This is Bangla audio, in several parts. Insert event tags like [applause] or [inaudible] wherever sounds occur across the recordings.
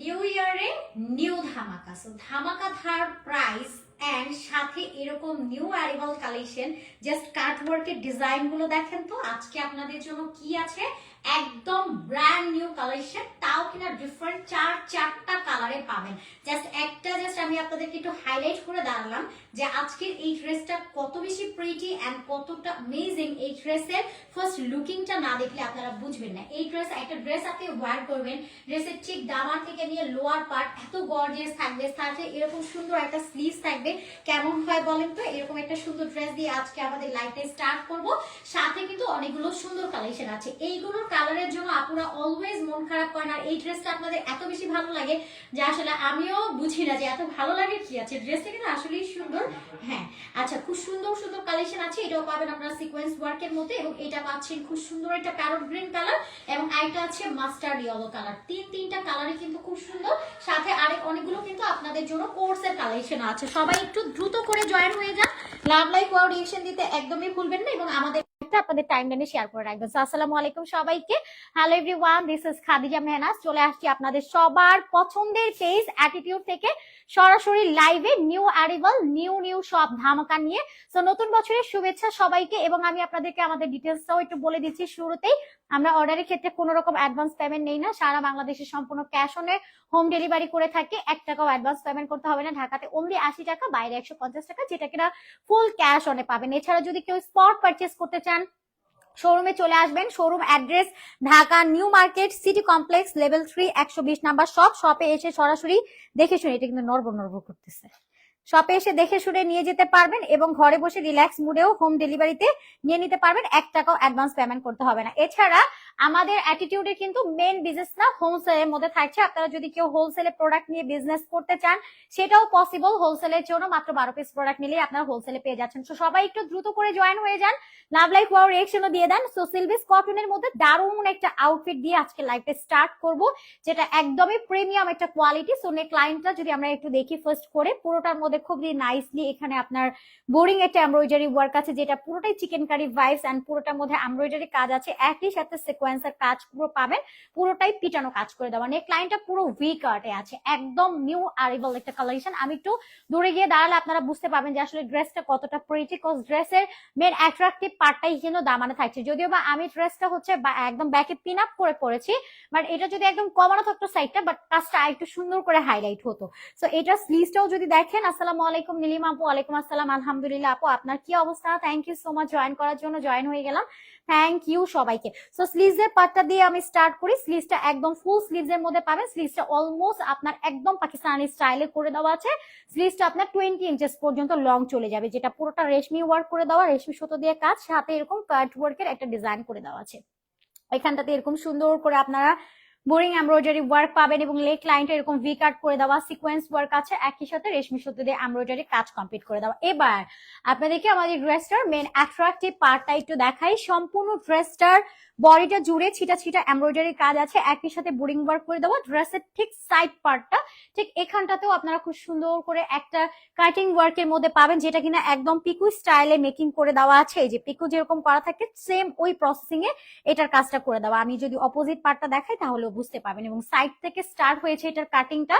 নিউ ইয়ারে নিউ ধামাকা। সো ধামাকা ধার প্রাইস অ্যান্ড সাথে এরকম নিউ অ্যারিভাল কালেকশন জাস্ট কাটওয়ার্কের ডিজাইনগুলো দেখেন তো। আজকে আপনাদের জন্য কি আছে? একদম ব্র্যান্ড নিউ কালেকশন তাও কিনা ডিফারেন্ট চার, চারটা কালারে পাবেন। জাস্ট একটা জাস্ট আমি আপনাদেরকে একটু হাইলাইট করে দাঁড়ালাম যে আজকের এই ড্রেসটা কত বেশি প্রিটি অ্যান্ড কতটা অ্যামেজিং এই ড্রেসের ফার্স্ট লুকিংটা না দেখলে আপনারা বুঝবেন না। এই ড্রেস একটা ড্রেস আপনি ওয়ার করবেন ড্রেসের ঠিক দামার থেকে নিয়ে লোয়ার পার্ট এত গর্জিয়াস থাকবে, সাথে এরকম সুন্দর একটা স্লিভস থাকবে। কেমন হয় বলেন তো? এরকম একটা সুন্দর ড্রেস দিয়ে আজকে আমাদের লাইফটা স্টার্ট করব। সাথে অনেকগুলো সুন্দর কালেকশন আছে। এইগুলোর কালারের জন্য আপুরা অলওয়েজ মন খারাপ করেন। আর এই ড্রেসটা আপনাদের এত বেশি ভালো লাগে যে আসলে আমিও বুঝি না যে এত ভালো লাগে কি আছে। ড্রেসটা কিন্তু আসলেই সুন্দর। হ্যাঁ আচ্ছা খুব সুন্দর সুন্দর কালেকশন আছে। এটাও পাবেন আপনারা সিকোয়েন্স ওয়ার্কের মধ্যে এবং এটা পাচ্ছেন খুব সুন্দর একটা প্যারট গ্রিন কালার এবং আরেকটা আছে মাস্টার্ড ইয়েলো কালার তিন, তিনটা কালারে কিন্তু খুব সুন্দর। সাথে আরেক অনেকগুলো কিন্তু আপনাদের জন্য কোর্সের কালেকশন আছে। সবাই একটু দ্রুত করে জয়েন হয়ে যান। লাভ লাইক ওয়াও রিয়েকশন দিতে একদমই ভুলবেন না এবং আমাদের একটা আপনাদের টাইম লাইনে শেয়ার করে রাখবেন। আসসালামু আলাইকুম সবাইকে। Hello everyone this is Khadija Mehnaz চলে আসছি আপনাদের সবার পছন্দের পেজ অ্যাটিটিউড থেকে সরাসরি লাইভে নিউ অ্যারিভাল নিউ নিউ সব ধামাকা নিয়ে। সো নতুন বছরের শুভেচ্ছা সবাইকে এবং আমি আপনাদেরকে আমাদের ডিটেলসটাও একটু বলে দিচ্ছি শুরুতেই। আমরা অর্ডারের ক্ষেত্রে কোনো রকম অ্যাডভান্স পেমেন্ট নেই না। সারা বাংলাদেশে সম্পূর্ণ ক্যাশ অনে হোম ডেলিভারি করে থাকি। এক টাকাও অ্যাডভান্স পেমেন্ট করতে হবে না। ঢাকাতে অনলি আশি টাকা, বাইরে একশো পঞ্চাশ টাকা, যেটা কিনা ফুল ক্যাশ অনে পাবেন। এছাড়া যদি কেউ স্পট পারচেস করতে চান শোরুমে চলে আসবেন। Showroom address Dhaka New Market, City Complex, level three, একশো বিশ নাম্বার শপ। শপে এসে সরাসরি দেখে শুনে, এটা কিন্তু নর্ব নর্ব করতেছে। শপে এসে দেখে শুনে নিয়ে যেতে পারবেন এবং ঘরে বসে রিল্যাক্স মুডেও হোম ডেলিভারিতে নিয়ে নিতে পারবেন। এক টাকাও অ্যাডভান্স পেমেন্ট করতে হবে না। এছাড়া আমাদের অ্যাটিটিউডে কিন্তু মেন বিজনেস না হোলসেলের মধ্যে থাকছে। আপনারা যদি কেউ হোলসেলে প্রোডাক্ট নিয়ে বিজনেস করতে চান, সেটাও পসিবল হোলসেলের জন্য মাত্র বারো পিস প্রোডাক্ট নিলেই আপনারা হোলসেলে পেয়ে যাচ্ছেন। তো সবাই একটু দ্রুত করে জয়েন হয়ে যান। লাভ লাইফ ওয়াও রিয়েকশনও দিয়ে দেন। সো সিলভিস কটনের মধ্যে দারুণ একটা আউটফিট দিয়ে আজকে লাইফটা স্টার্ট করব, যেটা একদমই প্রিমিয়াম একটা কোয়ালিটি সো নেক লাইনটা যদি আমরা একটু দেখি ফার্স্ট করে, পুরোটার মধ্যে খুব নাইসলি এখানে আপনার বোরিং একটা এমব্রয়ডারি ওয়ার্ক আছে, যেটা পুরোটাই চিকেন কারি ভাইবস এন্ড পুরোটার মধ্যে এমব্রয়ডারি কাজ আছে। একই সাথে সিকোয়েন্সের কাজ পুরো পাবেন, পুরোটাই পিটানো কাজ করে দেওয়া। নেক লাইনটা পুরো উইক আর্টে আছে, একদম নিউ আরিবল একটা কালেকশন আমি একটু দূরে গিয়ে দাঁড়ালে আপনারা বুঝতে পারবেন যে আসলে ড্রেসটা কতটা প্রিটি কজ ড্রেসের মেন অ্যাট্রাকটিভ পার্টটাই কিন্তু দামানো থাকছে। যদিও বা আমি ড্রেসটা হচ্ছে একদম ব্যাকে পিন আপ করে পরেছি বাট এটা যদি একদম কমানো থাকতো সাইডটা বাট কাজটা একটু সুন্দর করে হাইলাইট হতো। সো এটা স্লিভসটাও যদি দেখেন, আসসালামু আলাইকুম নীলিমা আপু, ওয়ালাইকুম আসসালাম, আলহামদুলিল্লাহ আপু, আপনার কি অবস্থা? Thank you so much join করার জন্য জয়েন হয়ে গেলাম। থ্যাংক ইউ সবাইকে। সো স্লিভস এর পার্টটা দিয়ে আমি স্টার্ট করি। স্লিভসটা একদম ফুল স্লিভস এর মধ্যে পাবেন। স্লিভসটা অলমোস্ট আপনার একদম পাকিস্তানি স্টাইলে করে দেওয়া আছে। স্লিভসটা আপনার টোয়েন্টি ইঞ্চেস পর্যন্ত লং চলে যাবে, যেটা পুরোটা রেশমি ওয়ার্ক করে দেওয়া, রেশমি সুতো দিয়ে কাজ, সাথে এরকম কাট ওয়ার্কের একটা ডিজাইন করে দেওয়া আছে। এখানটাতে এরকম সুন্দর করে আপনারা বোরিং এমব্রয়ডারি ওয়ার্ক পাবেন এবং লেক লাইনটা এরকম ভি কাট করে দেওয়া সিকোয়েন্স ওয়ার্ক আছে। একই সাথে রেশমি সুতো দিয়ে এমব্রয়ডারি কাজ কমপ্লিট করে দেওয়া। এবার, আপনাদেরকে আমাদের ড্রেসটার মেন অ্যাট্রাকটিভ পার্টটা একটু দেখাই। সম্পূর্ণ ড্রেসটার বডিটা জুড়ে ছিটা ছিটা এমব্রয়ডারি কাজ আছে। একই সাথে বোরিং ওয়ার্ক করে দেওয়া ড্রেসের ঠিক সাইড পার্টটা ঠিক এখানটাতেও আপনারা খুব সুন্দর করে একটা কাটিং ওয়ার্কের মধ্যে পাবেন, যেটা কিনা একদম পিকু স্টাইলে মেকিং করে দেওয়া আছে। এই যে পিকু যেরকম করা থাকে সেম ওই প্রসেসিং এ এটার কাজটা করে দেওয়া। আমি যদি অপোজিট পার্টটা দেখাই, তাহলেও বুঝতে পারবেন। এবং সাইড থেকে স্টার্ট হয়েছে এটার কাটিংটা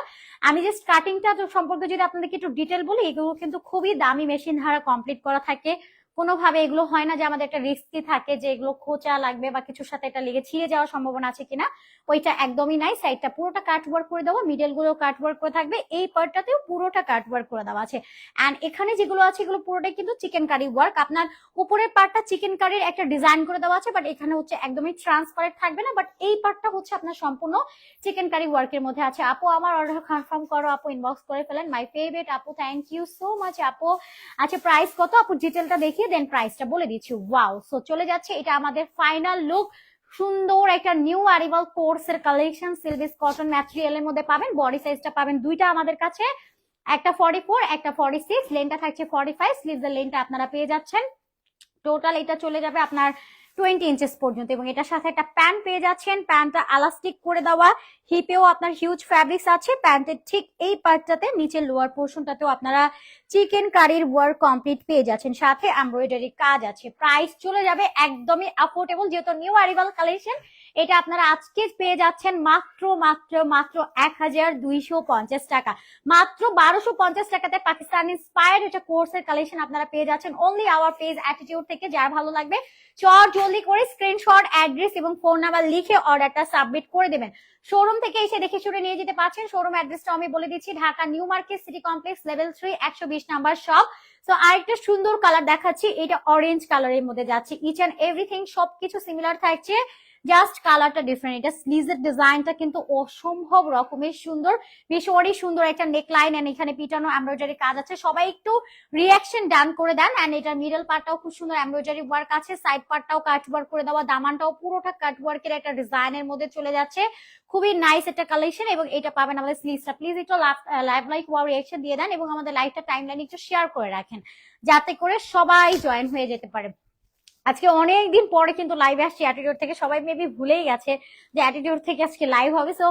আমি জাস্ট কাটিংটা সম্পর্কে যদি আপনাদেরকে একটু ডিটেল বলি, এগুলো কিন্তু খুবই দামি মেশিন দ্বারা কমপ্লিট করা থাকে। কোনোভাবে এগুলো হয় না যে আমাদের একটা রিস্কি থাকে যে এগুলো খোঁচা লাগবে বা কিছুর সাথে এটা লেগে ছিঁড়ে যাওয়ার সম্ভাবনা আছে কিনা, ওইটা একদমই নাই। সাইডটা পুরোটা কাট ওয়ার্ক করে দেওয়া মিডলগুলো কাট ওয়ার্ক করে থাকবে, এই পার্টটাতেও পুরোটা কাট ওয়ার্ক করে দেওয়া আছে। অ্যান্ড এখানে যেগুলো আছে, এগুলো পুরোটাই কিন্তু চিকেন কারি ওয়ার্ক আপনার উপরের পার্টটা চিকেন কারির একটা ডিজাইন করে দেওয়া আছে বাট এখানে হচ্ছে একদমই ট্রান্সপারেন্ট থাকবে না। বাট এই পার্টটা হচ্ছে আপনার সম্পূর্ণ চিকেন কারি ওয়ার্কের মধ্যে আছে। আপু, আমার অর্ডার কনফার্ম করো, আপু ইনবক্স করে ফেলেন। মাই ফেভারিট আপু থ্যাংক ইউ সো মাচ আপু। আচ্ছা প্রাইস কত? আপু ডিটেলটা দেখিয়ে দেন প্রাইসটা বলে দিচ্ছি। ওয়াও সো চলে যাচ্ছে। এটা আমাদের ফাইনাল লুক সুন্দর একটা নিউ আরিভাল কোর্সের কালেকশন সিলভিস কটন ম্যাটেরিয়াল এর মধ্যে পাবেন। বডি সাইজটা পাবেন দুইটা আমাদের কাছে। একটা ফর্টি ফোর একটা ফর্টি সিক্স লেনটা থাকছে ফর্টি ফাইভ স্লিভসের লেনটা আপনারা পেয়ে যাচ্ছেন। টোটাল এটা চলে যাবে আপনার টোয়েন্টি ইঞ্চেস পর্যন্ত এবং এটার সাথে একটা প্যান্ট পেয়ে যাচ্ছেন। প্যান্টটা আলাস্টিক করে দেওয়া হিপেও আপনার হিউজ ফ্যাব্রিক্স আছে। প্যান্টের ঠিক এই পার্টটাতে নিচের লোয়ার পোর্শনটাতেও আপনারা চিকেন কারির ওয়ার্ক কমপ্লিট পেয়ে যাচ্ছেন। সাথে এমব্রয়ডারি কাজ আছে। প্রাইস চলে যাবে একদমই অ্যাফোর্ডেবল যেহেতু নিউ অ্যারিভাল কালেকশন এটা আপনারা আজকে পেয়ে যাচ্ছেন মাত্র মাত্র মাত্র এক হাজার দুইশো পঞ্চাশ টাকা। মাত্র বারোশো পঞ্চাশ টাকাতে পাকিস্তান ইন্সপায়ার্ড এটা কোর্সের কালেকশন আপনারা পেয়ে যাচ্ছেন। অনলি আওয়ার পেজ অ্যাটিটিউড থেকে যার ভালো লাগবে, চট জলদি করে স্ক্রিনশট অ্যাড্রেস এবং ফোন নাম্বার লিখে অর্ডারটা সাবমিট করে দেবেন। শোরুম থেকে এসে দেখে শুনে নিয়ে যেতে পারছেন। শোরুম অ্যাড্রেসটা আমি বলে দিচ্ছি, Dhaka New Market, City Complex level three একশো বিশ নাম্বার শপ তো আরেকটা সুন্দর কালার দেখাচ্ছি, এটা অরেঞ্জ কালারের মধ্যে যাচ্ছে। ইচ অ্যান্ড এভরিথিং সবকিছু সিমিলার থাকছে। জাস্ট কালারটা ডিফারেন্ট এটা স্লিজের ডিজাইনটা কিন্তু অসম্ভব রকমের সুন্দর, ভীষণই সুন্দর একটা নেকলাইন এন্ড এখানে পিটানো এমব্রয়ডারি কাজ আছে। সবাই একটু রিয়াকশন ডান করে দেন এন্ড এটা মিডল পার্টটাও খুব সুন্দর এমব্রয়ডারি ওয়ার্ক আছে সাইড পার্টটাও কাট ওয়ার্ক করে দেওয়া, দামানটাও পুরোটা কাট ওয়ার্কের একটা ডিজাইনের মধ্যে চলে যাচ্ছে। খুবই নাইস একটা কালেকশন এবং এটা পাবেন আমাদের স্লিভসটা প্লিজ একটু লাইভ লাইক ওয়াও রিয়াকশন দিয়ে দেন এবং আমাদের লাইভটা টাইম লাইন একটু শেয়ার করে রাখেন। যাতে করে সবাই জয়েন হয়ে যেতে পারে। আজকে অনেক দিন পরে কিন্তু লাইভে আসছি অ্যাটিটিউড থেকে। সবাই মেবি ভুলেই গেছে যে অ্যাটিটিউড থেকে আজকে লাইভ হবে। সো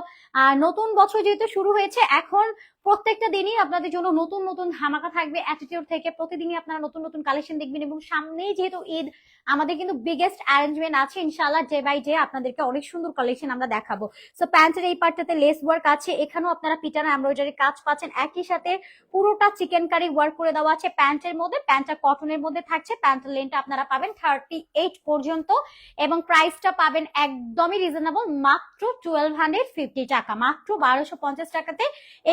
নতুন বছর যেহেতু শুরু হয়েছে, এখন প্রত্যেকটা দিনই আপনাদের জন্য নতুন নতুন ধামাকা থাকবে অ্যাটিটিউড থেকে। প্রতিদিনই আপনারা নতুন নতুন কালেকশন দেখবেন এবং সামনেই যেহেতু ঈদ, আমাদের কিন্তু বিগেস্ট অ্যারেঞ্জমেন্ট আছে ইনশাআল্লাহ ডে বাই ডে আপনাদেরকে অনেক সুন্দর কালেকশন আমরা দেখাবো। সো প্যান্টের এই পার্টটাতে লেস ওয়ার্ক আছে, এখানেও আপনারা পিটানো এমব্রয়ডারি কাজ পাচ্ছেন। একই সাথে পুরোটা চিকেন কারি ওয়ার্ক করে দেওয়া আছে প্যান্টের মধ্যে। প্যান্টটা কটনের মধ্যে থাকছে প্যান্টের লেনটা আপনারা পাবেন থার্টি এইট পর্যন্ত এবং প্রাইসটা পাবেন একদমই রিজনেবল মাত্র টুয়েলভ হান্ড্রেড ফিফটি টাকা, মাত্র বারোশো পঞ্চাশ টাকাতে।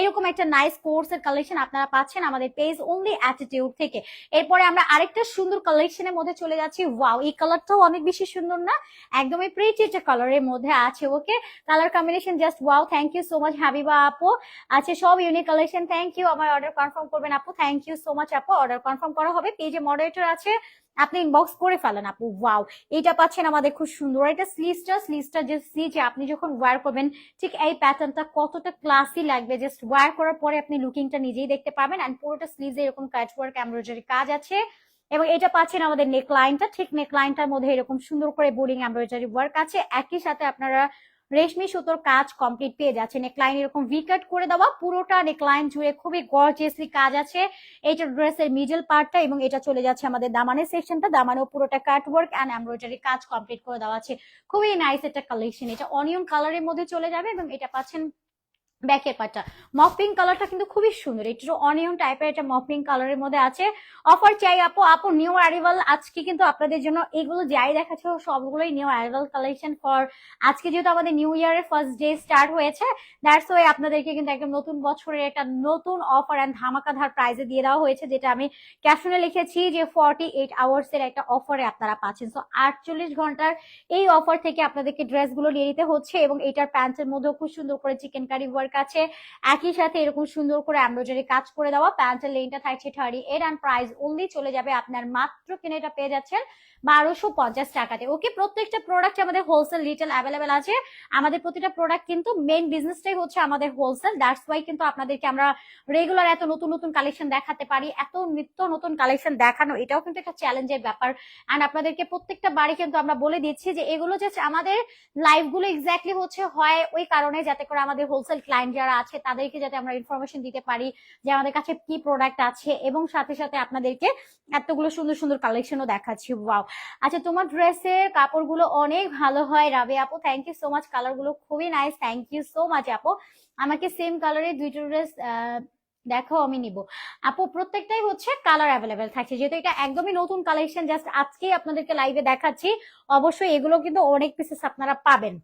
এরকম একটা নাইস কোর্সের কালেকশন আপনারা পাচ্ছেন আমাদের পেজ অনলি অ্যাটিটিউড থেকে। এরপরে আমরা আরেকটা সুন্দর কালেকশনের মধ্যে চলে যাচ্ছি। ওয়াও এই কালারটাও অনেক বেশি সুন্দর না? একদমই প্রিটি একটা কালারের মধ্যে আছে okay. Colour combination just wow thank you so much Habiba আপু। আছে সব ইউনিক কালেকশন থ্যাংক ইউ আমার অর্ডার কনফার্ম করবেন আপু। থ্যাংক ইউ সো মাচ আপু। অর্ডার কনফার্ম করা হবে। পেজে মডারেটর আছে। আপনি ইনবক্স করে ফেলেন, আপু ওয়াও এটা পাচ্ছেন আমাদের খুব সুন্দর। এটা স্লিভসটা স্লিভসটা যে স্লিভ আপনি যখন ওয়ার করবেন, ঠিক এই প্যাটার্নটা কতটা ক্লাসি লাগবে। জাস্ট ওয়ার করার পরে আপনি লুকিংটা নিজেই দেখতে পাবেন অ্যান্ড পুরোটা স্লিভে এরকম কাজ ওয়ার্ক এমব্রয়ডারি কাজ আছে। এবং এটা পাচ্ছেন আমাদের নেক লাইনটা ঠিক নেক লাইনটার মধ্যে এরকম সুন্দর করে বোরিং এমব্রয়ডারি ওয়ার্ক আছে। একই সাথে আপনারা রেশমি সুতোর কাজ কমপ্লিট পেয়ে যাচ্ছে। নেকলাইন এরকম ভি কাট করে দেওয়া। পুরোটা নেকলাইন জুড়ে খুবই গর্জিয়াসলি কাজ আছে। এইটা ড্রেসের মিডল পার্টটা এবং এটা চলে যাচ্ছে আমাদের দামানের সেকশনটা দামানেও পুরোটা কাট ওয়ার্ক অ্যান্ড এমব্রয়ডারি কাজ কমপ্লিট করে দেওয়া আছে। খুবই নাইস একটা কালেকশন এটা অনিয়ন কালারের মধ্যে চলে যাবে এবং এটা পাচ্ছেন ব্যাকের পার্টটা মফ পিঙ্ক কালারটা কিন্তু খুবই সুন্দর। এটা অনিয়ন টাইপের একটা মফ পিঙ্ক কালারের মধ্যে আছে। অফার চাই আপু। আপু নিউ অ্যারিভাল আজকে কিন্তু আপনাদের জন্য এগুলো যাই দেখাচ্ছে, সবগুলোই নিউ অ্যারিভাল কালেকশন ফর আজকে যেহেতু আমাদের নিউ ইয়ারের ফার্স্ট ডে স্টার্ট হয়েছে দ্যাটস ওয়াই আপনাদেরকে কিন্তু একদম নতুন বছরের একটা নতুন অফার অ্যান্ড ধামাকাধার প্রাইজে দিয়ে দেওয়া হয়েছে, যেটা আমি ক্যাপশনে লিখেছি যে ফর্টি এইট আওয়ার্স এর একটা অফারে আপনারা পাচ্ছেন। সো আটচল্লিশ ঘণ্টার এই অফার থেকে আপনাদেরকে ড্রেসগুলো নিয়ে নিতে হচ্ছে এবং এটার প্যান্টের মধ্যেও খুব সুন্দর করে চিকেন কারি ওয়ার্ক আছে একই সাথে এরকম সুন্দর করে এমব্রয়ডারি কাজ করে দেওয়া। প্যান্টের লেনটা থাকছে থার্টি এর অ্যান্ড প্রাইস অনলি চলে যাবে আপনার মাত্র কিনে এটা পেয়ে যাচ্ছেন বারোশো পঞ্চাশ টাকাতে। ওকে প্রত্যেকটা প্রোডাক্ট আমাদের হোলসেল রিটেল অ্যাভেলেবেল আছে। আমাদের প্রতিটা প্রোডাক্ট কিন্তু মেইন বিজনেসটাই হচ্ছে আমাদের হোলসেল দ্যাটস ওয়াই কিন্তু আপনাদেরকে আমরা রেগুলার এত নতুন নতুন কালেকশন দেখাতে পারি। এত নিত্য নতুন কালেকশন দেখানো, এটাও কিন্তু একটা চ্যালেঞ্জের ব্যাপার। অ্যান্ড আপনাদেরকে প্রত্যেকটা বাড়ি কিন্তু আমরা বলে দিচ্ছি যে এগুলো জাস্ট আমাদের লাইভগুলো এক্স্যাক্টলি হচ্ছে হয় ওই কারণে যাতে করে আমাদের হোলসেল ক্লায়েন্ট যারা আছে, তাদেরকে যাতে আমরা ইনফরমেশন দিতে পারি যে আমাদের কাছে কি প্রোডাক্ট আছে এবং সাথে সাথে আপনাদেরকে এতগুলো সুন্দর সুন্দর কালেকশনও দেখাচ্ছি। ওয়াও আচ্ছা তোমার ড্রেসের কাপড়গুলো অনেক ভালো হয়, রাবে আপু। থ্যাংক ইউ সো মাচ কালারগুলো খুবই nice thank you so much আপু। আমাকে সেম কালারের দুইটা ড্রেস দেখো, আমি নিব। আপু, প্রত্যেকটাই হচ্ছে কালার অ্যাভেলেবেল থাকছে। যেহেতু এটা একদমই নতুন কালেকশন জাস্ট আজকেই আপনাদেরকে লাইভে দেখাচ্ছি। অবশ্যই এগুলো কিন্তু অনেক পিসেস আপনারা পাবেন।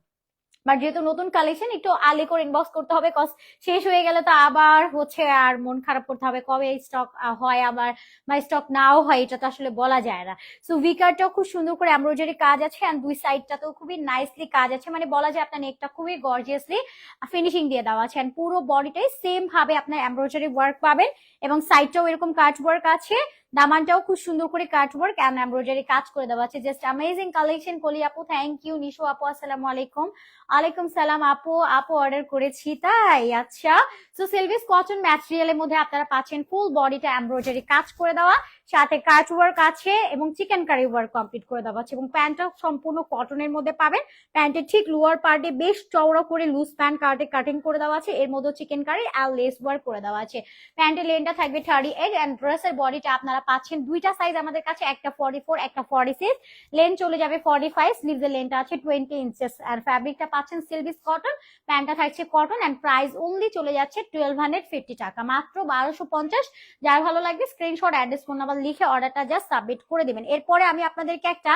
বাট যেহেতু নতুন কালেকশন একটু আলি করে ইনবক্স করতে হবে কজ শেষ হয়ে গেলে তো আবার হচ্ছে আর মন খারাপ করতে হবে, কবে স্টক হয় আবার বা স্টক নাও হয়, এটা তো আসলে বলা যায় না। সো উইকারটাও খুব সুন্দর করে এমব্রয়ডারি কাজ আছে অ্যান্ড দুই সাইডটাতেও খুবই নাইসলি কাজ আছে মানে বলা যায় আপনার নেকটা খুবই গর্জিয়াসলি ফিনিশিং দিয়ে দেওয়া আছে অ্যান্ড পুরো বডিটাই সেম ভাবে আপনার এমব্রয়ডারি ওয়ার্ক পাবেন এবং সাইডটাও এরকম কাজ ওয়ার্ক আছে। দামানটাও খুব সুন্দর করে কাট ওয়ার্ক অ্যান্ড এমব্রয়ডারি কাজ করে দেওয়া আছে। জাস্ট অ্যামেজিং কালেকশন কলি আপু থ্যাংক ইউ নিশো আপু, আসসালামু আলাইকুম। আলাইকুম সালাম আপু আপু অর্ডার করেছি তাই আচ্ছা। সো সিলভিস কটন ম্যাটেরিয়ালের মধ্যে আপনারা পাচ্ছেন ফুল বডিটা এমব্রয়ডারি কাজ করে দেওয়া, সাথে কাট ওয়ার্ক আছে এবং চিকেন কারি ওয়ার্ক কমপ্লিট করে দেওয়া আছে এবং প্যান্টটা সম্পূর্ণ কটনের মধ্যে পাবেন। প্যান্টের ঠিক লোয়ার পার্টে বেশ চওড়া করে লুজ প্যান্ট কার্টে কাটিং করে দেওয়া আছে। এর মধ্যে চিকেন কারি আর লেস ওয়ার্ক করে দেওয়া আছে। প্যান্টের লেনটা থাকবে থার্টি এইট অ্যান্ড ড্রেসের বডিটা আপনারা পাচ্ছেন দুইটা সাইজ আমাদের কাছে, একটা ফর্টি ফোর একটা ফর্টি সিক্স লেন চলে যাবে ফর্টি ফাইভ স্লিভসের লেনটা আছে টোয়েন্টি ইঞ্চেস আর ফ্যাব্রিকটা পাচ্ছেন সিলভিস কটন প্যান্টটা থাকছে কটন অ্যান্ড প্রাইস অনলি চলে যাচ্ছে টুয়েলভ হান্ড্রেড ফিফটি টাকা। মাত্র বারোশো পঞ্চাশ। যার ভালো লাগবে স্ক্রিনশট অ্যাড্রেস ফোন নাম্বার লিখে অর্ডারটা জাস্ট সাবমিট করে দেবেন। এরপরে আমি আপনাদেরকে একটা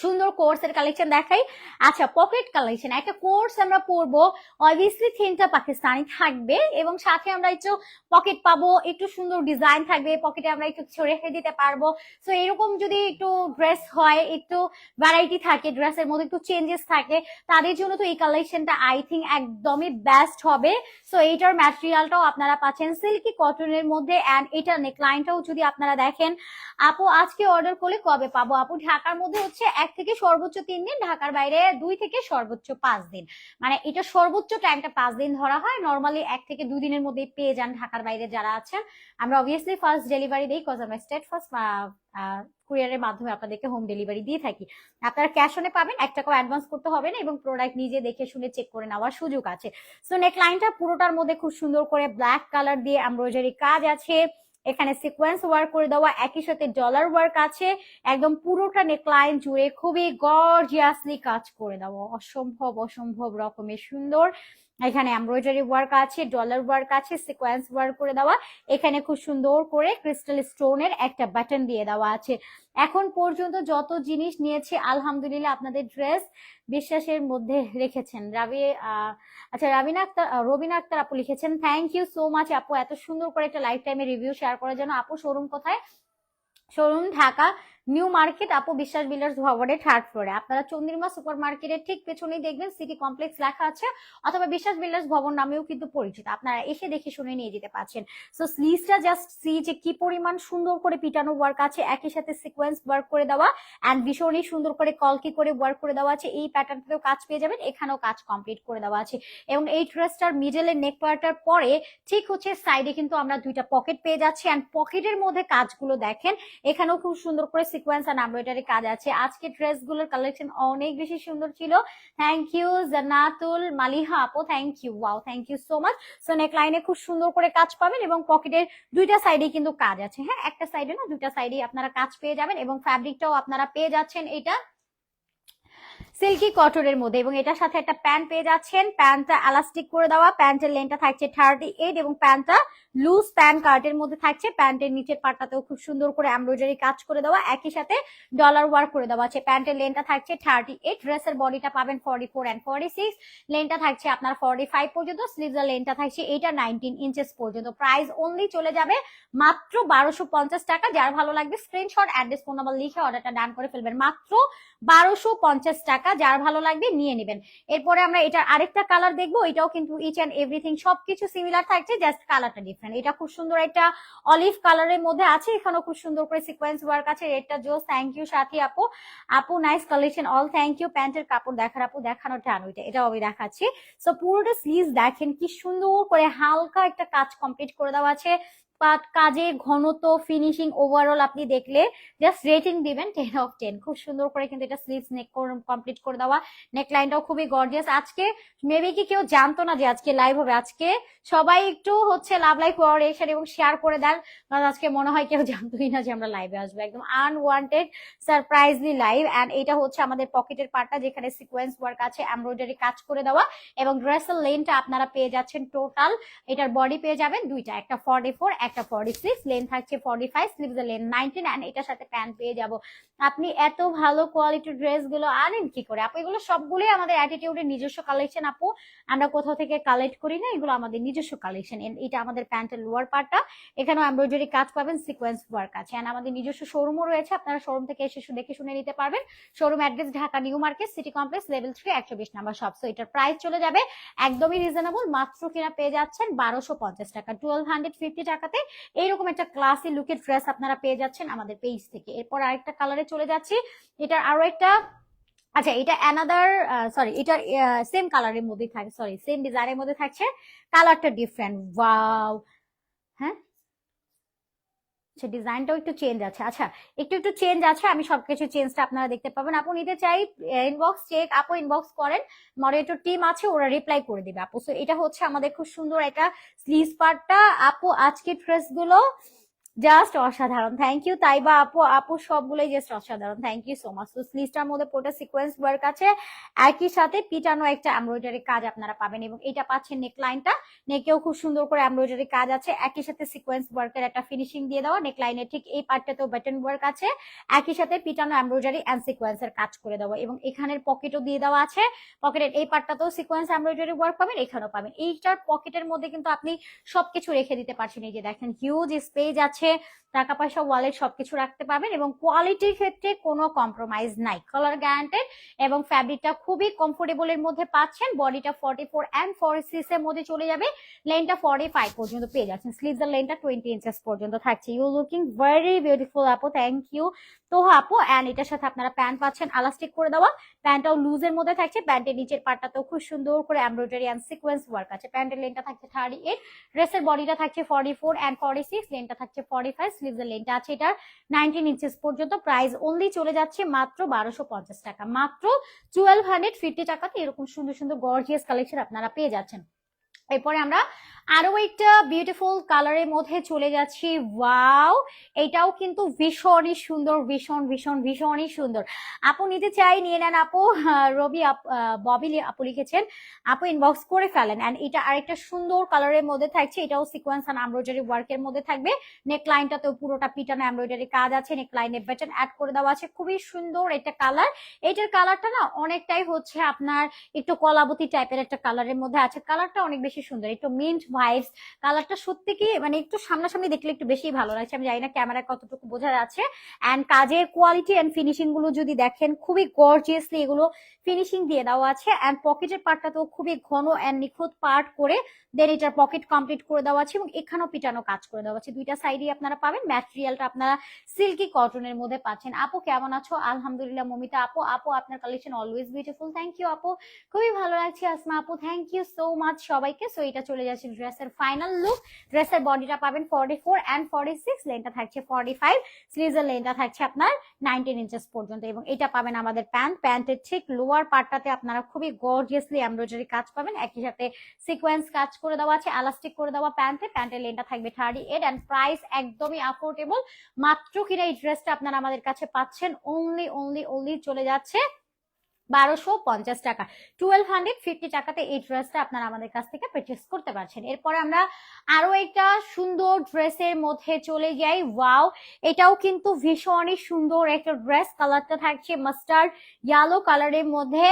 সুন্দর কোর্সের কালেকশন দেখাই। আচ্ছা পকেট কালেকশন একটা কোর্স আমরা পরবো অবভিয়াসলি থিমটা পাকিস্তানি থাকবে এবং সাথে আমরা একটু পকেট পাবো, একটু সুন্দর ডিজাইন থাকবে পকেটে আমরা একটু কিছু রেখে দিতে পারব। সো এরকম যদি একটু ড্রেস হয়, একটু ভ্যারাইটি থাকে ড্রেসের মধ্যে একটু চেঞ্জেস থাকে, তাদের জন্য তো এই কালেকশনটা আই থিঙ্ক একদমই বেস্ট হবে। সো এইটার ম্যাটেরিয়ালটাও আপনারা পাচ্ছেন সিল্কি কটনের মধ্যে অ্যান্ড এটার নেকলাইনটাও যদি আপনারা দেখেন। আপু, আজকে অর্ডার করলে কবে পাবো? আপু, ঢাকার মধ্যে হচ্ছে এক থেকে সর্বোচ্চ তিন দিন, ঢাকার বাইরে দুই থেকে সর্বোচ্চ পাঁচ দিন। মানে এটা সর্বোচ্চ টাইমটা পাঁচ দিন ধরা হয়। নর্মালি এক থেকে দুই দিনের মধ্যে পেয়ে যান ঢাকার বাইরে যারা আছেন। আমরা অবভিয়াসলি ফার্স্ট ডেলিভারি দিই কজ আমরা স্টেট ফার্স্ট কুরিয়ারের মাধ্যমে আপনাদেরকে হোম ডেলিভারি দিয়ে থাকি। আপনারা ক্যাশ অনে পাবেন, এক টাকাও অ্যাডভান্স করতে হবে না এবং প্রোডাক্ট নিজে দেখে শুনে চেক করে নেওয়ার সুযোগ আছে। সো নেকলাইনটা পুরোটার মধ্যে খুব সুন্দর করে ব্ল্যাক কালার দিয়ে এমব্রয়ডারি কাজ আছে। এখানে সিকোয়েন্স ওয়ার্ক করে দেওয়া, একই সাথে ডলার ওয়ার্ক আছে, একদম পুরোটা নেকলাইন জুড়ে খুবই গর্জিয়াসলি কাজ করে দেওয়া। অসম্ভব অসম্ভব রকমের সুন্দর। এখানে এমব্রয়ডারি ওয়ার্ক আছে ডলার ওয়ার্ক আছে সিকোয়েন্স ওয়ার্ক করে দেওয়া। এখানে খুব সুন্দর করে ক্রিস্টাল স্টোনের একটা বাটন দিয়ে দেওয়া আছে। এখন পর্যন্ত যত জিনিস নিয়েছি, আলহামদুলিল্লাহ আপনাদের ড্রেস বিশ্বাসের মধ্যে রেখেছেন। রাবি আচ্ছা রাবিনা আক্তার রবিনা আক্তার আপু লিখেছেন থ্যাংক ইউ সো মাচ আপু, এত সুন্দর করে একটা লাইফ টাইমে রিভিউ শেয়ার করার জন্য। আপু শোরুম কোথায়? শোরুম ঢাকা নিউ মার্কেট আপু বিশ্বাস বিল্ডার্স ভবনের থার্ড ফ্লোরে আপনারা চন্দ্রিমা সুপার মার্কেটের ঠিক পেছনেই দেখবেন সিটি কমপ্লেক্স লেখা আছে, অথবা বিশ্বাস বিল্ডার্স ভবন নামেও কিন্তু পরিচিত। আপনারা এসে দেখে শুনে নিয়ে যেতে পারছেন। সো স্লিভসটা জাস্ট সি যে কি পরিমাণ সুন্দর করে পিটানো ওয়ার্ক আছে, একই সাথে সিকোয়েন্স ওয়ার্ক করে দেওয়া অ্যান্ড ভীষণই সুন্দর করে কলকি করে ওয়ার্ক করে দেওয়া আছে। এই প্যাটার্নটাতেও কাজ পেয়ে যাবেন, এখানেও কাজ কমপ্লিট করে দেওয়া আছে। এবং এই ড্রেসটার মিডলের নেক পার্টার পরে ঠিক হচ্ছে সাইডে কিন্তু আমরা দুইটা পকেট পেয়ে যাচ্ছি। অ্যান্ড পকেটের মধ্যে কাজগুলো দেখেন, এখানেও খুব সুন্দর করে সিকোয়েন্স অ্যান্ড এমব্রয়ডারি কাজ আছে। আজকে ড্রেসগুলোর কালেকশন অনেক বেশি সুন্দর ছিল। থ্যাংক ইউ জানাতুল মালিহা আপু thank you wow thank you so much so neck লাইনে খুব সুন্দর করে কাজ পাবেন এবং পকেটের দুইটা সাইডে কিন্তু কাজ আছে। হ্যাঁ একটা সাইডে না, দুইটা সাইডে আপনারা কাজ পেয়ে যাবেন এবং ফ্যাব্রিকটাও আপনারা পেয়ে যাচ্ছেন এটা। সিল্কি কটনের মধ্যে এবং এটার সাথে একটা প্যান্ট পেয়ে যাচ্ছেন। প্যান্টটা এলাস্টিক করে দেওয়া, প্যান্টের লেনটা থাকছে থার্টি এইট এবং প্যান্টটা লুজ প্যান্ট কার্টের মধ্যে থাকছে। প্যান্টের নিচের পাটটাতেও খুব সুন্দর করে এমব্রয়ডারি কাজ করে দেওয়া, একই সাথে ডলার ওয়ার্ক করে দেওয়া আছে। প্যান্টের লেনটা থাকছে থার্টি এইট, ড্রেসের বডিটা পাবেন forty four and forty six লেনটা থাকছে আপনার ফর্টি ফাইভ পর্যন্ত স্লিভসের লেনটা থাকছে এইটা নাইনটিন ইঞ্চেস পর্যন্ত। প্রাইস অনলি চলে যাবে মাত্র বারোশো পঞ্চাশ টাকা। যার ভালো লাগবে স্ক্রিনশট অ্যাড্রেস ফোন নাম্বার লিখে অর্ডারটা ডান করে ফেলবেন। মাত্র বারোশো পঞ্চাশ টাকা। যার ভালো লাগবে নিয়ে নেবেন। এরপরে আমরা এটার আরেকটা কালার দেখব, এটাও কিন্তু ইচ অ্যান্ড এভরিথিং সবকিছু সিমিলার থাকছে জাস্ট কালারটা ডিফারেন্ট এটা খুব সুন্দর একটা অলিভ কালারের মধ্যে আছে, এখানেও খুব সুন্দর করে সিকোয়েন্স ওয়ার্ক আছে। রেডটা জোস থ্যাংক ইউ সাথী আপু। আপু nice collection all thank you প্যান্টের কাপড় দেখার আপু, দেখানোর টান ওইটা, এটাও আমি দেখাচ্ছি। সো পুরোটা স্লিজ দেখেন, কি সুন্দর করে হালকা একটা কাজ কমপ্লিট করে দেওয়া আছে। বাট কাজের ঘনত্ব ফিনিশিং ওভারঅল আপনি দেখলে জাস্ট রেটিং দিবেন টেন অফ টেন খুব সুন্দর করে কিন্তু এটা স্লিভস নেক কমপ্লিট করে দেওয়া। নেক লাইনটাও খুবই গর্জিয়াস আজকে মেবি কি কেউ জানতো না যে আজকে লাইভ হবে। আজকে সবাই একটু হচ্ছে লাভ লাইফ কোঅর্ডিনেশন এবং শেয়ার করে দেন। কারণ আজকে মনে হয় কেউ [laughs] জানতোই না যে আমরা লাইভে আসব। একদম আনওয়ান্টেড সারপ্রাইজলি লাইভ অ্যান্ড এটা হচ্ছে আমাদের পকেটের পার্টটা যেখানে সিকোয়েন্স ওয়ার্ক আছে এমব্রয়ডারি কাজ করে দেওয়া। এবং ড্রেসের লেনটা আপনারা পেয়ে যাচ্ছেন টোটাল এটার বডি পেয়ে যাবেন দুইটা, একটা ফর্টি ফোর একটা ফর্টি সিক্স লেন থাকছে forty five sleeves length nineteen and এটার সাথে প্যান্ট পেয়ে যাব। আপনি এত ভালো কোয়ালিটির ড্রেসগুলো আনেন কি করে? আপু, এগুলো সবগুলোই আমাদের অ্যাটিটিউডের নিজস্ব কালেকশন আপু। আমরা কোথাও থেকে কালেক্ট করি না, এগুলো আমাদের নিজস্ব কালেকশন এটা আমাদের প্যান্টের লোয়ার পার্টটা এখানেও এমব্রয়ডারি কাজ পাবেন সিকোয়েন্স ওয়ার্ক আছে। অ্যান্ড আমাদের নিজস্ব শোরুমও রয়েছে, আপনারা শোরুম থেকে এসে দেখে শুনে নিতে পারবেন। Showroom address Dhaka New Market City Complex level three একশো বিশ নাম্বার শপ সো এটার প্রাইস চলে যাবে একদমই রিজনেবল মাত্র কিনা পেয়ে যাচ্ছেন বারোশো পঞ্চাশ টাকা। টুয়েলভ হান্ড্রেড ফিফটি টাকাতে সাথে এইরকম একটা ক্লাসি লুকের ড্রেস আপনারা পেয়ে যাচ্ছেন আমাদের পেজ থেকে। এরপর আরেকটা কালারে চলে যাচ্ছি। এটার আরও একটা আচ্ছা এটা অ্যানাদার সরি এটা সেম কালারের মধ্যে থাকে সরি সেম ডিজাইনের মধ্যে থাকছে। কালারটা ডিফারেন্ট ওয়াও আচ্ছা ডিজাইনটাও একটু চেঞ্জ আছে। আচ্ছা একটু একটু চেঞ্জ আছে। আমি সবকিছু চেঞ্জটা আপনারা দেখতে পাবেন। আপু, নিতে চাই ইনবক্স চেক আপু ইনবক্স করেন। মডারেটর টিম আছে, ওরা রিপ্লাই করে দিবে, আপু। সো এটা হচ্ছে আমাদের খুব সুন্দর একটা স্লিভ পার্টটা আপু আজকে ড্রেসগুলো জাস্ট অসাধারণ। থ্যাংক ইউ তাইবা আপু। আপু সবগুলোই জাস্ট অসাধারণ। থ্যাংক ইউ সো মাচ তো মধ্যে পুরোটা সিকোয়েন্স ওয়ার্ক আছে। একই সাথে পিটানো একটা এমব্রয়ডারি কাজ আপনারা পাবেন এবং এটা পাচ্ছেন নেকলাইনটা নেকেও খুব সুন্দর করে এমব্রয়ডারি কাজ আছে। একই সাথে সিকোয়েন্স ওয়ার্কের একটা ফিনিশিং দিয়ে দেওয়া। নেকলাইনের ঠিক এই পার্টটাতেও বাটন ওয়ার্ক আছে। একই সাথে পিটানো এমব্রয়ডারি অ্যান্ড সিকোয়েন্সের কাজ করে দেওয়া এবং এখানের পকেটও দিয়ে দেওয়া আছে। পকেটের এই পার্টটাতেও সিকোয়েন্স এমব্রয়ডারি ওয়ার্ক পাবেন, এখানেও পাবেন। এইটার পকেটের মধ্যে কিন্তু আপনি সবকিছু রেখে দিতে পারছেন। এই যে দেখেন হিউজ স্পেস আছে। টাকা পয়সা ওয়ালেট সবকিছু রাখতে পারবেন এবং কোয়ালিটির ক্ষেত্রে কোনো কম্প্রোমাইজ নাই। কালার গ্যারান্টেড এবং ফ্যাব্রিকটা খুবই কমফোর্টেবল এর মধ্যে পাচ্ছেন। বডিটা forty four and forty six এর মধ্যে চলে যাবে। লেনটা ফর্টি ফাইভ পর্যন্ত পেয়ে যাচ্ছেন। স্লিভস এর লেনটা টোয়েন্টি ইঞ্চেস পর্যন্ত থাকছে। ইউ লুকিং ভেরি বিউটিফুল আপু থ্যাংক ইউ তো আপু অ্যান্ড এটার সাথে আপনারা প্যান্ট পাচ্ছেন আলাস্টিক করে দেওয়া। প্যান্টটাও লুজের মধ্যে থাকছে। প্যান্টের নিচের পার্টটা তো খুব সুন্দর করে এমব্রয়ডারি অ্যান্ড সিকোয়েন্স ওয়ার্ক আছে। প্যান্টের লেনটা থাকছে থার্টি এইট ড্রেসের বডিটা থাকছে forty four and forty six লেনটা থাকছে ফর্টি ফাইভ স্লিভস এর লেনটা আছে এটার নাইনটিন ইঞ্চেস পর্যন্ত প্রাইস অনলি চলে যাচ্ছে মাত্র বারোশো পঞ্চাশ টাকা। মাত্র টুয়েলভ হান্ড্রেড ফিফটি টাকাতে এরকম সুন্দর সুন্দর গর্জিয়াস কালেকশন আপনারা পেয়ে যাচ্ছেন। এরপরে আমরা আরও একটা বিউটিফুল কালারের মধ্যে চলে যাচ্ছি। ওয়াও এটাও কিন্তু ভীষণই সুন্দর, ভীষণ ভীষণ, ভীষণই সুন্দর। আপু নিতে চাই, নিয়ে নেন আপু। রবি ববি আপু লিখেছেন, আপু ইনবক্স করে ফেলেন। এন্ড এটা আরেকটা সুন্দর কালারের মধ্যে থাকছে। এটাও সিকোয়েন্স আর এমব্রয়ডারি ওয়ার্কের মধ্যে থাকবে। নেক লাইনটাতেও পুরোটা পিটানো এমব্রয়ডারি কাজ আছে। নেক লাইনে বাটন অ্যাড করে দেওয়া আছে। খুবই সুন্দর একটা কালার এটার কালারটা না অনেকটাই হচ্ছে আপনার একটু কলাবতী টাইপের একটা কালারের মধ্যে আছে। কালারটা অনেক বেশি সুন্দর, একটু মিন্ট ভাইবস কালারটা সত্যি কি মানে একটু সামনাসামনি দেখলে একটু বেশি ভালো লাগছে। আমি জানি না ক্যামেরায় কতটুকু বোঝা যাচ্ছে অ্যান্ড কাজের কোয়ালিটি অ্যান্ড ফিনিশিংগুলো যদি দেখেন, খুবই গর্জিয়াসলি এগুলো ফিনিশিং দিয়ে দেওয়া আছে। অ্যান্ড পকেটের পার্টটাতেও খুবই ঘন অ্যান্ড নিখুঁত পার্ট করে দেন এটার পকেট কমপ্লিট করে দেওয়া আছে এবং এখানেও পিটানো কাজ করে দেওয়া আছে। দুইটা সাইডে আপনারা পাবেন। ম্যাটেরিয়ালটা আপনারা সিল্কি কটনের মধ্যে পাচ্ছেন। আপু, কেমন আছো? আলহামদুলিল্লাহ, মমিতা আপু আপু, আপনার collection always beautiful thank you আপু। খুবই ভালো লাগছে, আসমা আপু। থ্যাংক ইউ সো মাচ সবাইকে। সো এটা চলে যাচ্ছে ড্রেসের ফাইনাল লুক ড্রেসের বডিটা পাবেন forty four and forty six লেনটা থাকছে ফর্টি ফাইভ স্লিজের লেনটা থাকছে আপনার নাইনটিন ইঞ্চেস পর্যন্ত এবং এটা পাবেন আমাদের প্যান্ট প্যান্টের ঠিক লোয়ার পার্টটাতে আপনারা খুবই গর্জিয়াসলি এমব্রয়ডারি কাজ পাবেন। একই সাথে সিকোয়েন্স কাজ করে দেওয়া আছে এলাস্টিক করে দেওয়া প্যান্টে প্যান্টের লেনটা থাকবে থার্টি এইট অ্যান্ড প্রাইস একদমই অ্যাফোর্ডেবল মাত্র কিনা এই ড্রেসটা আপনারা আমাদের কাছে পাচ্ছেন। অনলি অনলি অনলি চলে যাচ্ছে বারোশো পঞ্চাশ টাকা। টুয়েলভ হান্ড্রেড ফিফটি টাকাতে এই ড্রেসটা আপনারা আমাদের কাছ থেকে পারচেস করতে পারছেন। এরপরে আমরা আরও একটা সুন্দর ড্রেসের মধ্যে চলে যাই। ওয়াও এটাও কিন্তু ভীষণই সুন্দর একটা ড্রেস কালারটা থাকছে মাস্টার্ড ইয়েলো কালারের মধ্যে।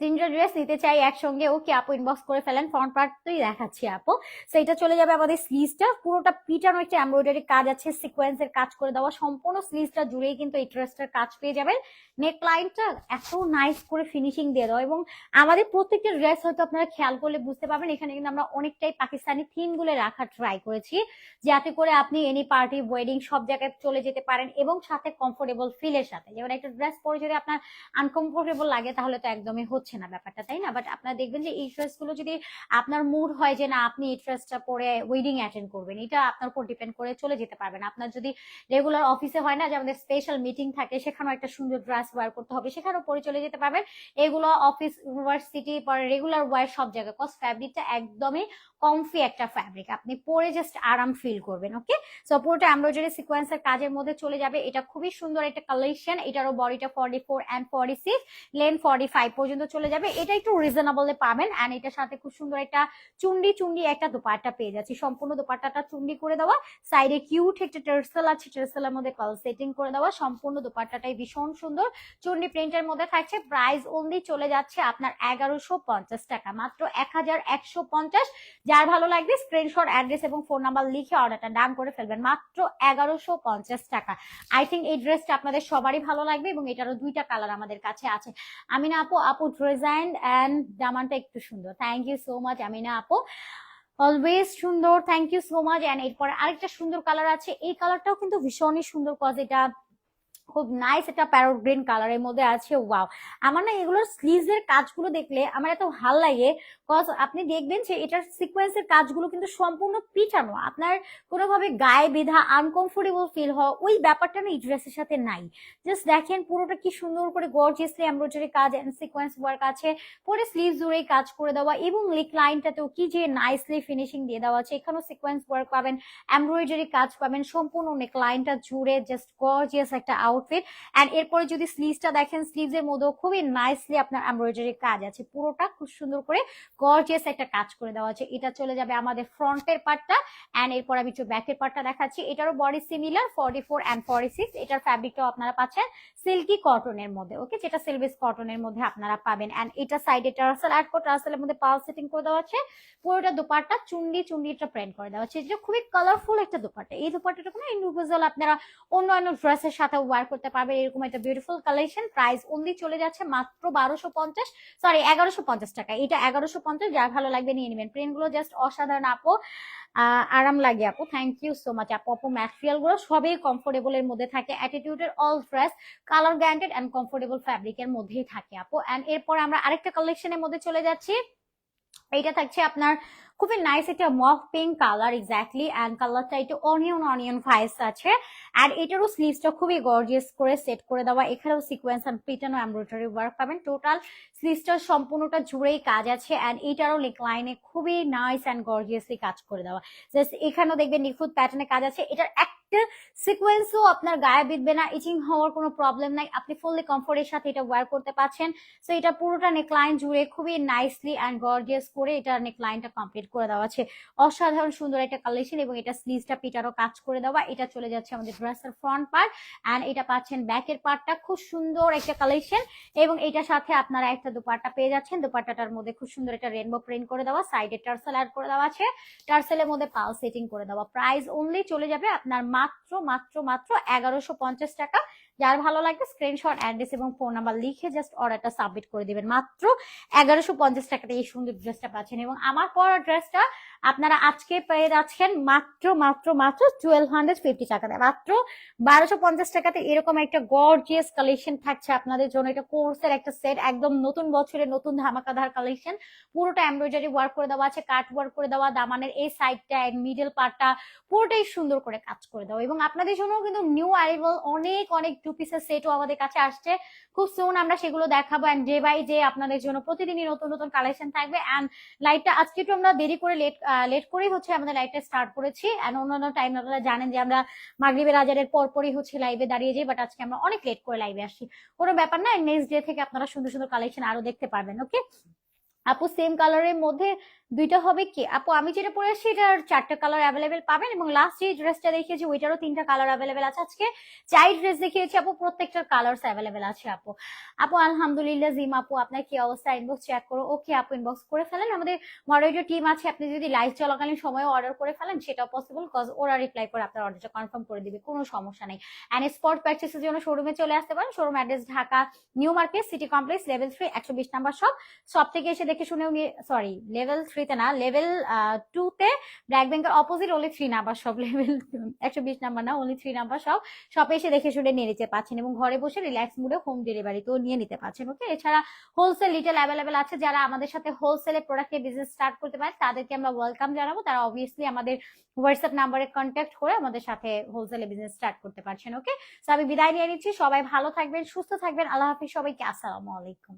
তিনটা ড্রেস নিতে চাই একসঙ্গে, ওকে আপু ইনবক্স করে ফেলেন ফ্রন্ট পার্টই দেখাচ্ছি আপু। সো এটা চলে যাবে আমাদের স্লিভসটা পুরোটা পিটানো একটা এমব্রয়ডারি কাজ আছে সিকোয়েন্সের কাজ করে দেওয়া, সম্পূর্ণ স্লিভসটা জুড়েই কিন্তু এই ড্রেসটার কাজ পেয়ে যাবেন। নেক লাইনটা এত নাইস করে ফিনিশিং দিয়ে দেওয়া এবং আমাদের প্রত্যেকটা ড্রেস হয়তো আপনারা খেয়াল করলে বুঝতে পারবেন, এখানে কিন্তু আমরা অনেকটাই পাকিস্তানি থিমগুলো রাখার ট্রাই করেছি, যাতে করে আপনি এনি পার্টি ওয়েডিং সব জায়গায় চলে যেতে পারেন এবং সাথে কমফোর্টেবল ফিলের সাথে। যেমন একটা ড্রেস পরে যদি আপনার আনকমফোর্টেবল লাগে, তাহলে তো একদমই হচ্ছে না ব্যাপারটা, তাই না? বাট আপনারা দেখবেন যে এই ড্রেসগুলো যদি আপনার মুড হয় যে না, আপনি এই ড্রেসটা পরে ওয়েডিং অ্যাটেন্ড করবেন, এটা আপনার উপর ডিপেন্ড করে চলে যেতে পারবেন আপনার যদি রেগুলার অফিসে হয় না, যে আমাদের স্পেশাল মিটিং থাকে, সেখানেও একটা সুন্দর ড্রেস ওয়ার করতে হবে, সেখানেও পরে চলে যেতে পারবেন। এগুলো অফিস ইউনিভার্সিটি পরে রেগুলার ওয়ার সব জায়গায় কজ ফ্যাব্রিকটা একদমই কমফি একটা ফ্যাব্রিক আপনি পরে জাস্ট আরাম ফিল করবেন ওকে সো পুরোটা এমব্রয়ডারি সিকোয়েন্সের কাজের মধ্যে চলে যাবে। এটা খুবই সুন্দর একটা কালেকশন এটারও বডিটা forty four and forty six lane forty five পর্যন্ত চলে যাবে। এটা একটু রিজনেবল পাবেন অ্যান্ড এটার সাথে খুব সুন্দর একটা চুন্ডি চুন্ডি একটা দোপাট্টা পেয়ে যাচ্ছি। সম্পূর্ণ দোপাট্টাটা চুন্ডি করে দেওয়া। সাইডে কিউট একটা টার্সেল আছে টার্সেলের মধ্যে কল সেটিং করে দেওয়া। সম্পূর্ণ দোপাট্টাটাই ভীষণ সুন্দর। চুন্ডি প্রিন্টের মধ্যে থাকছে প্রাইস অনলি চলে যাচ্ছে আপনার এগারোশো পঞ্চাশ টাকা। মাত্র এক হাজার একশো পঞ্চাশ। যার ভালো লাগবে স্ক্রিনশট অ্যাড্রেস এবং ফোন নাম্বার লিখে অর্ডারটা ডান করে ফেলবেন। মাত্র এগারোশো পঞ্চাশ টাকা। আই থিঙ্ক এই ড্রেসটা আপনাদের সবারই ভালো লাগবে এবং এটারও দুইটা কালার আমাদের কাছে আছে। আমিনা আপু আপু ডিজাইন অ্যান্ড জামানটা একটু সুন্দর। Thank you so much Amina আপু। অলওয়েজ সুন্দর thank you so much and এরপর আরেকটা সুন্দর কালার আছে। এই কালারটাও কিন্তু ভীষণই সুন্দর কজ এটা খুব নাইস একটা প্যারোট গ্রিন কালারের মধ্যে আছে ওয়াও আমার না এগুলোর স্লিভস এর কাজগুলো দেখলে আমার এত ভালো লাগে কজ আপনি দেখবেন যে এটার সিকোয়েন্সের কাজগুলো কিন্তু সম্পূর্ণ পিটানো। আপনার কোনোভাবে গায়ে বেঁধা আনকমফোর্টেবল ফিল হওয়া ওই ব্যাপারটা না এই ড্রেসের সাথে নাই। জাস্ট দেখেন পুরোটা কি সুন্দর করে গর্জিয়াসলি এমব্রয়ডারি কাজ এন্ড সিকোয়েন্স ওয়ার্ক আছে, পরে স্লিভ জুড়েই কাজ করে দেওয়া এবং লিক লাইনটাতেও কি যে নাইসলি ফিনিশিং দিয়ে দেওয়া আছে, এখানেও সিকোয়েন্স ওয়ার্ক পাবেন এমব্রয়ডারি কাজ পাবেন, সম্পূর্ণ নেক লাইনটা জুড়ে জাস্ট গর্জিয়াস একটা আউটফিট এন্ড এরপরে যদি স্লিভসটা দেখেন স্লিভস এর মধ্যেও খুবই নাইসলি আপনার এমব্রয়ডারি কাজ আছে। পুরোটা খুব সুন্দর করে গর্জিয়াস একটা কাজ করে দেওয়া আছে। এটা চলে যাবে আমাদের ফ্রন্টের পার্টটা এন্ড এরপর আমি একটু ব্যাকের পার্টটা দেখাচ্ছি। এটারও body similar forty four and forty six এটার ফ্যাব্রিকটাও আপনারা পাচ্ছেন সিল্কি কটনের মধ্যে ওকে যেটা সিলভিস কটনের মধ্যে আপনারা পাবেন। এন্ড এটা সাইডে টার্সেল অ্যাড করে টার্সেলের মধ্যে পাল সেটিং করে দেওয়া আছে। পুরোটা দুপাট্টা চুন্ডি চুন্ডিটা প্রিন্ট করে দেওয়া আছে। যেটা খুবই কালারফুল একটা দুপাট্টা। এই দুপাট্টাটা কোনো ইন্ডিভিজুয়াল আপনারা অন্য অন্য ড্রেসের সাথে ওয়ার করতে পারবে এরকম একটা বিউটিফুল কালেকশন প্রাইস অনলি চলে যাচ্ছে মাত্র বারোশো পঞ্চাশ সরি এগারোশো পঞ্চাশ টাকা। এটা এগারোশো পঞ্চাশ, যার ভালো লাগবে নিয়ে নেবেন। প্রিন্টগুলো জাস্ট অসাধারণ আপু। আরাম লাগে আপু। থ্যাংক ইউ সো মাচ আপু। আপু ম্যাটেরিয়ালগুলো সবই কমফোর্টেবল এর মধ্যে থাকে। অ্যাটিটিউডের all dress colour guaranteed and comfortable ফ্যাব্রিকের মধ্যেই থাকে আপু। অ্যান্ড এরপর আমরা আরেকটা কালেকশনের মধ্যে চলে যাচ্ছি। এটা থাকছে আপনার খুবই নাইস এটা mauve pink colour exactly and কালারটা একটু অনিয়ন অনিয়ন ভাইস আছে। আর এটারও স্লিভসটা খুবই গর্জিয়াস করে সেট করে দেওয়া। এখানেও সিকোয়েন্স অ্যান্ড পিটানো এমব্রয়ডারি ওয়ার্ক পাবেন। টোটাল স্লিভসটা সম্পূর্ণটা জুড়েই কাজ আছে অ্যান্ড এটারও লেক লাইনে খুবই নাইস অ্যান্ড গর্জিয়াসলি কাজ করে দেওয়া। জাস্ট এখানেও দেখবেন নিখুঁত প্যাটার্নে কাজ আছে। এটার একটা সিকোয়েন্সও আপনার গায়ে বিঁধবে না ইচিং হওয়ার কোনো প্রবলেম নাই। আপনি ফুললি কমফোর্টের সাথে এটা ওয়্যার করতে পারছেন। সো এটা পুরোটা নেকলাইন জুড়ে খুবই নাইসলি অ্যান্ড গর্জিয়াস করে এটা নেকলাইনটা কমপ্লিট করে দেওয়া আছে। অসাধারণ সুন্দর একটা কালেকশন এবং এটা স্লিভসটা পিটারও কাজ করে দেওয়া। এটা চলে যাচ্ছে আমাদের ড্রেসের ফ্রন্ট পার্ট অ্যান্ড এটা পাচ্ছেন ব্যাকের পার্টটা খুব সুন্দর একটা কালেকশন এবং এটার সাথে আপনারা একটা দুপাট্টা পেয়ে যাচ্ছেন। দুপাট্টাটার মধ্যে খুব সুন্দর একটা রেনবো প্রিন্ট করে দেওয়া সাইডে টার্সেল অ্যাড করে দেওয়া আছে। টার্সেলের মধ্যে পাল সেটিং করে দেওয়া। প্রাইস অনলি চলে যাবে আপনার মাত্র মাত্র মাত্র এগারোশো পঞ্চাশ টাকা। যার ভালো লাগবে স্ক্রিনশট অ্যাড্রেস এবং ফোন নাম্বার লিখে জাস্ট অর্ডারটা সাবমিট করে দিবেন। মাত্র এগারোশো পঞ্চাশ টাকাতে এই সুন্দর ড্রেসটা পাচ্ছেন। এবং আমার পরা ড্রেসটা আপনারা আজকে পেয়ে যাচ্ছেন মাত্র মাত্র মাত্র টুয়েলভ হান্ড্রেড ফিফটি টাকাতে মাত্র বারোশো পঞ্চাশ টাকাতে এরকম একটা গর্জিয়াস কালেকশন থাকছে আপনাদের জন্য। এটা কোর্সের একটা সেট একদম নতুন বছরের নতুন ধামাকাধার কালেকশন পুরোটা এমব্রয়ডারি ওয়ার্ক করে দেওয়া আছে কাট ওয়ার্ক করে দেওয়া, দামানের এই সাইডটা মিডল পার্টটা পুরোটাই সুন্দর করে কাজ করে দেওয়া। এবং আপনাদের জন্য কিন্তু নিউ অ্যারিভাল অনেক অনেক টু পিসের সেটও আমাদের কাছে আসছে। খুব সুন আমরা সেগুলো দেখাবো অ্যান্ড ডে বাই ডে আপনাদের জন্য প্রতিদিনই নতুন নতুন কালেকশন থাকবে। অ্যান্ড লাইটটা আজকে একটু আমরা দেরি করে লেট লেট করেই হচ্ছে আমাদের লাইভটা স্টার্ট করেছি। অ্যান্ড অন্যান্য টাইম আপনারা জানেন যে আমরা মাগরীবের আজারের পরপরই হচ্ছে লাইভে দাঁড়িয়ে যাই বাট আজকে আমরা অনেক লেট করে লাইভে আসছি। কোনো ব্যাপার না নেক্সট ডে থেকে আপনারা সুন্দর সুন্দর কালেকশন আরও দেখতে পারবেন ওকে আপু সেম কালারের মধ্যে দুইটা হবে কি? আপু, আমি যেটা পরে আসছি, এটার চারটা কালার অ্যাভেলেবেল পাবেন এবং লাস্ট যে ড্রেসটা দেখিয়েছি, ওইটারও তিনটা কালার অ্যাভেলেবেল আছে। আজকে চাই ড্রেস দেখিয়েছি আপু, প্রত্যেকটার কালার্স অ্যাভেলেবেল আছে আপু। আপু, আলহামদুলিল্লাহ, জিম আপু, আপনার কি অবস্থা? ইনবক্স চেক করো। ওকে আপু ইনবক্স করে ফেলেন। আমাদের মডারেটর টিম আছে, আপনি যদি লাইভ চলাকালীন সময় অর্ডার করে ফেলেন, সেটাও পসিবল কজ ওরা রিপ্লাই করে আপনার অর্ডারটা কনফার্ম করে দিবে, কোনো সমস্যা নেই। অ্যান্ড স্পট পারচেসের জন্য শোরুমে চলে আসতে পারেন। Showroom address Dhaka new market city complex level three একশো বিশ নাম্বার সব সব থেকে এসে দেখে শুনেও সরি লেভেল থ্রিতে না লেভেল টু তে ব্ল্যাক ব্যাংকের অপোজিট ওনলি থ্রি নাম্বার সব লেভেল একশো বিশ নাম্বার না ওনলি থ্রি নাম্বার সব শপে এসে দেখে শুনে নিয়ে নিতে পারছেন এবং ঘরে বসে রিল্যাক্স মুডে হোম ডেলিভারি তো নিয়ে নিতে পারছেন ওকে এছাড়া হোলসেল রিটেল অ্যাভেলেবেল আছে যারা আমাদের সাথে হোলসেলে প্রোডাক্টের বিজনেস স্টার্ট করতে পারেন, তাদেরকে আমরা ওয়েলকাম জানাব। তারা অবভিয়াসলি আমাদের হোয়াটসঅ্যাপ নাম্বারে কন্ট্যাক্ট করে আমাদের সাথে হোলসেলে বিজনেস স্টার্ট করতে পারছেন ওকে তো আমি বিদায় নিয়ে নিচ্ছি, সবাই ভালো থাকবেন, সুস্থ থাকবেন, আল্লাহ হাফিজ সবাইকে, আসসালামু আলাইকুম।